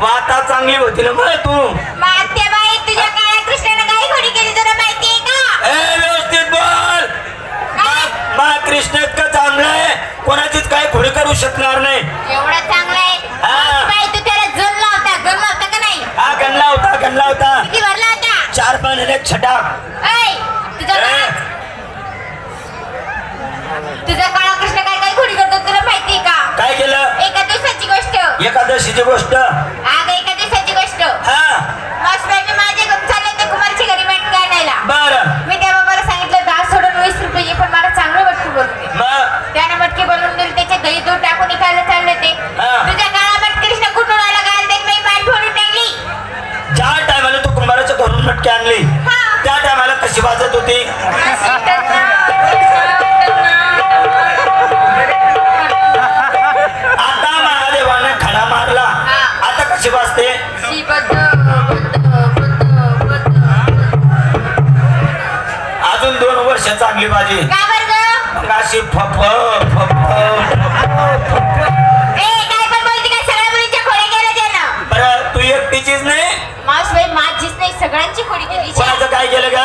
वाता चांगली होती ना मग तू. मातेबाई तुझ्या काळ्या कृष्णाने काही खोडी केली तुला माहितीये का? ए व्यवस्थित बोल. काय? मा कृष्ण इतकं चांगलं आहे कोणाचीच काही खोडी करू शकणार नाही. एवढं चांगलं आहे. हा. बाई तू त्याला जल लावता जल लावता का नाही? हा गणला होता गणला होता किती भरला होता चार पाण्याने एक छटाक ऐ तुझ्या ए, काळा तुझा काळा कृष्ण काय काय खोडी करतो तुला माहितीये का? काय केलं? एका दिवसाची गोष्ट. एकादशीची गोष्ट. वर्ष चांगली बाजी का बरं गं? मग अशी फप फप ए, काय पण बोलते काय? सगळ्या मुलींच्या खोड्या केल्या त्यानं. बरं तू एकटीचीच नाही? मावशीबाई, माझीच नाही सगळ्यांची खोडी केली कोणाचं काय केलं का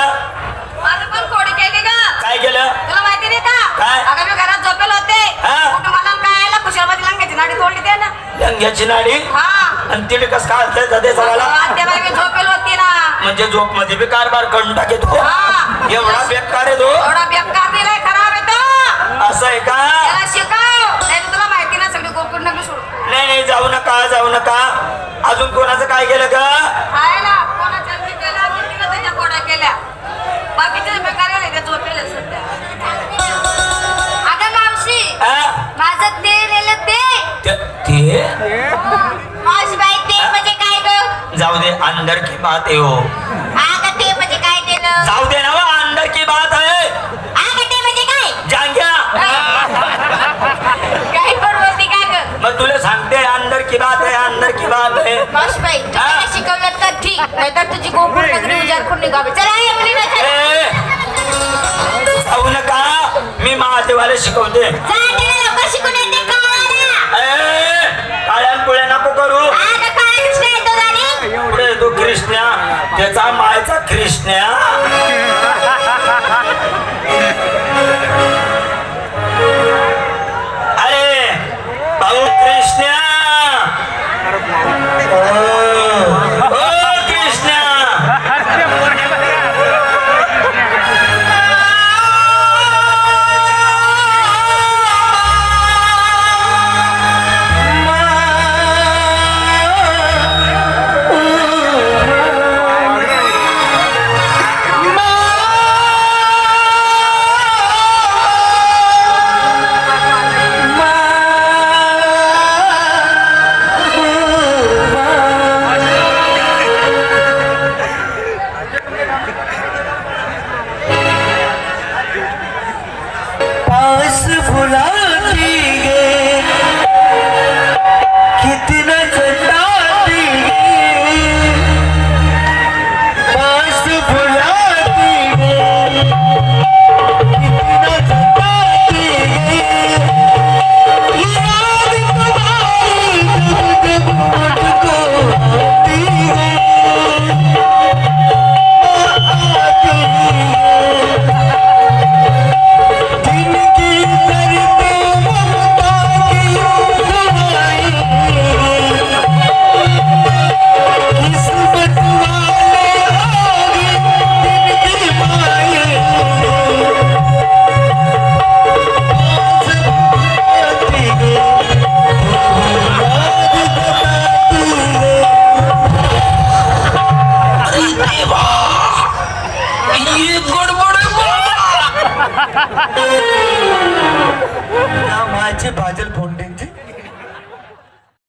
माझं पण खोडी केली का काय केलं तुला माहिती नाही का? काय? अगं मी घरात झोपेल होते. हा. कुटुंबाला काय आला कुशालमध्ये लंगाची नाडी तोडली ते ना लंग्याची नाडी? हा. आणि तिने कस काय असलं जाते सगळ्याला? आत्याबाई मी झोपेल होती ना. म्हणजे झोपमध्ये बी कारभार करून टाके तो हा. मावशी बाई ते म्हणजे काय ग? जाऊ दे अंदर की बात आहे हो. ते म्हणजे काय जाऊ दे ना वो, अंदर की बात आहे. ते म्हणजे काय? जांग्या काही पण बोलते काय ग? मग तुला सांगते अंदर की बात आहे अंदर की बात आहे. मावशीबाई तुम्हाला शिकवलं तर ठीक नाहीतर तुझी गोकुळ नगरी उजाड निघावी. चला मुलीला चला. ए, जाऊ नका. मी महादेवाला शिकवते. जा पुढे त्याचा मायचा कृष्ण्या.